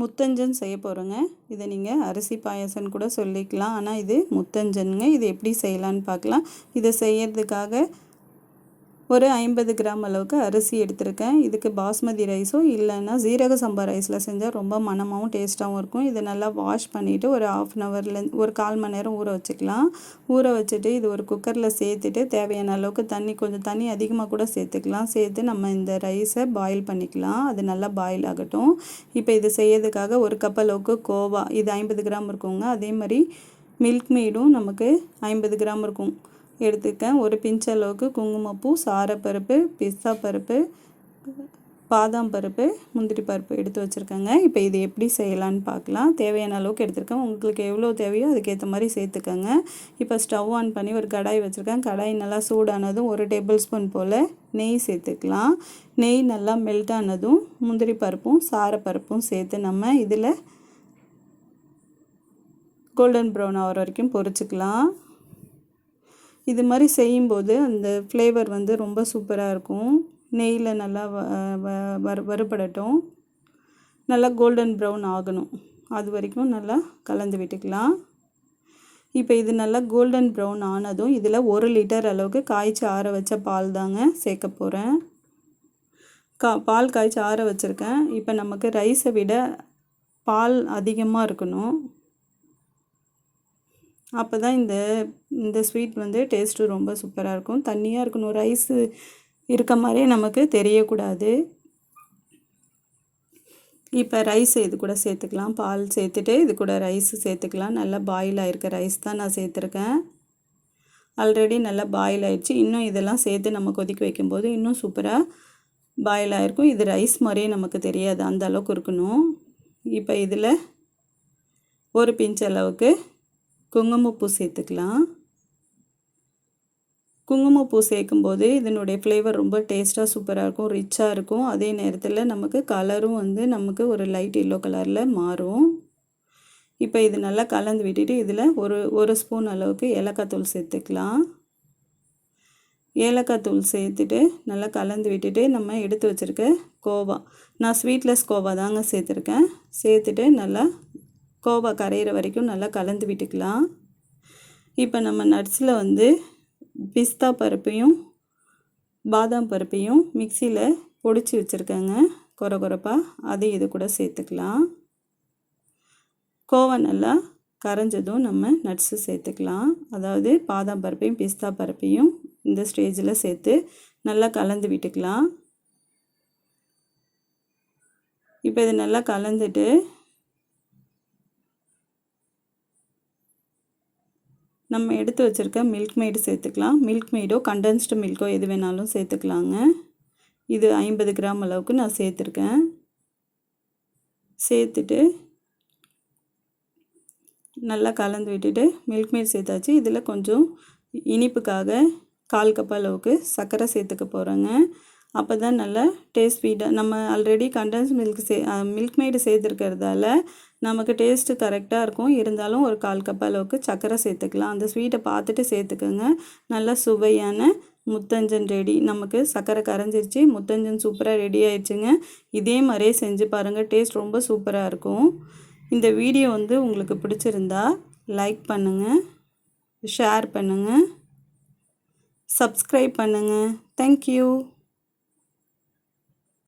முத்தஞ்சன் செய்ய போகிறோங்க இதை நீங்கள் அரிசி பாயசம்னு கூட சொல்லிக்கலாம். ஆனால் இது முத்தஞ்சனுங்க. இது எப்படி செய்யலான்னு பார்க்கலாம். இதை செய்யறதுக்காக ஒரு ஐம்பது கிராம் அளவுக்கு அரிசி எடுத்திருக்கேன். இதுக்கு பாஸ்மதி ரைஸோ இல்லைன்னா ஜீரக சம்பா ரைஸில் செஞ்சால் ரொம்ப மணமாகவும் டேஸ்ட்டாகவும் இருக்கும். இதை நல்லா வாஷ் பண்ணிவிட்டு ஒரு ஆஃப் அன் ஹவர்லேருந்து ஒரு கால் மணி நேரம் ஊற வச்சுக்கலாம். ஊற வச்சுட்டு இது ஒரு குக்கரில் சேர்த்துட்டு தேவையான அளவுக்கு தண்ணி கொஞ்சம் தண்ணி அதிகமாக கூட சேர்த்துக்கலாம். சேர்த்து நம்ம இந்த ரைஸை பாயில் பண்ணிக்கலாம். அது நல்லா பாயில் ஆகட்டும். இப்போ இது செய்யறதுக்காக ஒரு கப் அளவுக்கு கோவா இது ஐம்பது கிராம் இருக்குங்க. அதே மாதிரி மில்க் மீடும் நமக்கு ஐம்பது கிராம் இருக்கும். எடுத்துக்கேன். ஒரு பிஞ்ச் அளவுக்கு குங்குமப்பூ சாரப்பருப்பு பிஸ்தா பருப்பு பாதாம் பருப்பு முந்திரி பருப்பு எடுத்து வச்சுருக்கேங்க. இப்போ இது எப்படி செய்யலான்னு பார்க்கலாம். தேவையான அளவுக்கு எடுத்துருக்கேன். உங்களுக்கு எவ்வளோ தேவையோ அதுக்கேற்ற மாதிரி சேர்த்துக்கோங்க. இப்போ ஸ்டவ் ஆன் பண்ணி ஒரு கடாய் வச்சுருக்கேன். கடாய் நல்லா சூடானதும் ஒரு டேபிள் ஸ்பூன் போல் நெய் சேர்த்துக்கலாம். நெய் நல்லா மெல்ட் ஆனதும் முந்திரி பருப்பும் சாரப்பருப்பும் சேர்த்து நம்ம இதில் கோல்டன் ப்ரௌன் ஆகிற வரைக்கும் பொரிச்சுக்கலாம். இது மாதிரி செய்யும்போது அந்த ஃப்ளேவர் வந்து ரொம்ப சூப்பராக இருக்கும். நெய்யில் நல்லா வறு வறுபடட்டும். நல்லா கோல்டன் ப்ரௌன் ஆகணும். அது வரைக்கும் நல்லா கலந்து விட்டுக்கலாம். இப்போ இது நல்லா கோல்டன் ப்ரௌன் ஆனதும் இதில் ஒரு லிட்டர் அளவுக்கு காய்ச்சி ஆற வச்ச பால் தாங்க சேர்க்க போகிறேன் கா பால் காய்ச்சி ஆற வச்சுருக்கேன். இப்போ நமக்கு ரைஸை விட பால் அதிகமாக இருக்கணும். அப்போ தான் இந்த இந்த ஸ்வீட் வந்து டேஸ்ட்டு ரொம்ப சூப்பராக இருக்கும். தண்ணியாக இருக்கணும் ரைஸு இருக்க மாதிரியே நமக்கு தெரியக்கூடாது. இப்போ ரைஸ் இது கூட சேர்த்துக்கலாம். பால் சேர்த்துட்டு இது கூட ரைஸ் சேர்த்துக்கலாம். நல்லா பாயில் ஆகிருக்க ரைஸ் தான் நான் சேர்த்துருக்கேன். ஆல்ரெடி நல்லா பாயில் ஆயிடுச்சு இன்னும் இதெல்லாம் சேர்த்து நம்ம கொதிக்க வைக்கும்போது இன்னும் சூப்பராக பாயில் ஆகிருக்கும் இது ரைஸ் மாதிரியே நமக்கு தெரியாது. அந்த அளவுக்கு இருக்கணும். இப்போ இதில் ஒரு பிஞ்ச் அளவுக்கு குங்குமப்பூ சேர்த்துக்கலாம். குங்குமப்பூ சேர்க்கும்போது இதனுடைய ஃப்ளேவர் ரொம்ப டேஸ்ட்டாக சூப்பராக இருக்கும் ரிச்சாக இருக்கும். அதே நேரத்தில் நமக்கு கலரும் வந்து நமக்கு ஒரு லைட் எல்லோ கலரில் மாறும். இப்போ இது நல்லா கலந்து விட்டுட்டு இதில் ஒரு ஒரு ஸ்பூன் அளவுக்கு ஏலக்காய் தூள் சேர்த்துக்கலாம். ஏலக்காய் தூள் சேர்த்துட்டு நல்லா கலந்து விட்டுட்டு நம்ம எடுத்து வச்சுருக்க கோவா நான் ஸ்வீட்லெஸ் கோவா தாங்க சேர்த்துருக்கேன். சேர்த்துட்டு நல்லா கோவா கரையிற வரைக்கும் நல்லா கலந்து விட்டுக்கலாம். இப்போ நம்ம நட்ஸில் வந்து பிஸ்தா பருப்பையும் பாதாம் பருப்பையும் மிக்சியில் பொடிச்சு வச்சுருக்கேங்க. குறை குறைப்பாக அதை இது கூட சேர்த்துக்கலாம். கோவா நல்லா கரைஞ்சதும் நம்ம நட்ஸு சேர்த்துக்கலாம். அதாவது பாதாம் பருப்பையும் பிஸ்தா பருப்பையும் இந்த ஸ்டேஜில் சேர்த்து நல்லா கலந்து விட்டுக்கலாம். இப்போ இது நல்லா கலந்துட்டு நம்ம எடுத்து வச்சுருக்க மில்க் மெய்டு சேர்த்துக்கலாம். மில்க் மெய்டோ கண்டென்ஸ்டு மில்க்கோ எது வேணாலும் சேர்த்துக்கலாங்க. இது ஐம்பது கிராம் அளவுக்கு நான் சேர்த்துருக்கேன். சேர்த்துட்டு நல்லா கலந்து விட்டுட்டு மில்க் மெய்ட் சேர்த்தாச்சு. இதில் கொஞ்சம் இனிப்புக்காக கால் கப் அளவுக்கு சர்க்கரை சேர்த்துக்க போகிறேங்க அப்போ தான் நல்லா டேஸ்ட் ஸ்வீட்டாக நம்ம ஆல்ரெடி கண்டன்ஸ் மில்க் சே மில்க் மேடு சேர்த்துருக்கிறதால நமக்கு டேஸ்ட்டு கரெக்டாக இருக்கும். இருந்தாலும் ஒரு கால் கப் அளவுக்கு சர்க்கரை சேர்த்துக்கலாம். அந்த ஸ்வீட்டை பார்த்துட்டு சேர்த்துக்கோங்க. நல்லா சுவையான முத்தஞ்சன் ரெடி நமக்கு சர்க்கரை கரைஞ்சிருச்சு. முத்தஞ்சன் சூப்பராக ரெடி ஆயிடுச்சுங்க. இதே மாதிரியே செஞ்சு பாருங்கள் டேஸ்ட் ரொம்ப சூப்பராக இருக்கும். இந்த வீடியோ வந்து உங்களுக்கு பிடிச்சிருந்தா லைக் பண்ணுங்கள் ஷேர் பண்ணுங்கள் சப்ஸ்கிரைப் பண்ணுங்கள் தேங்க்யூ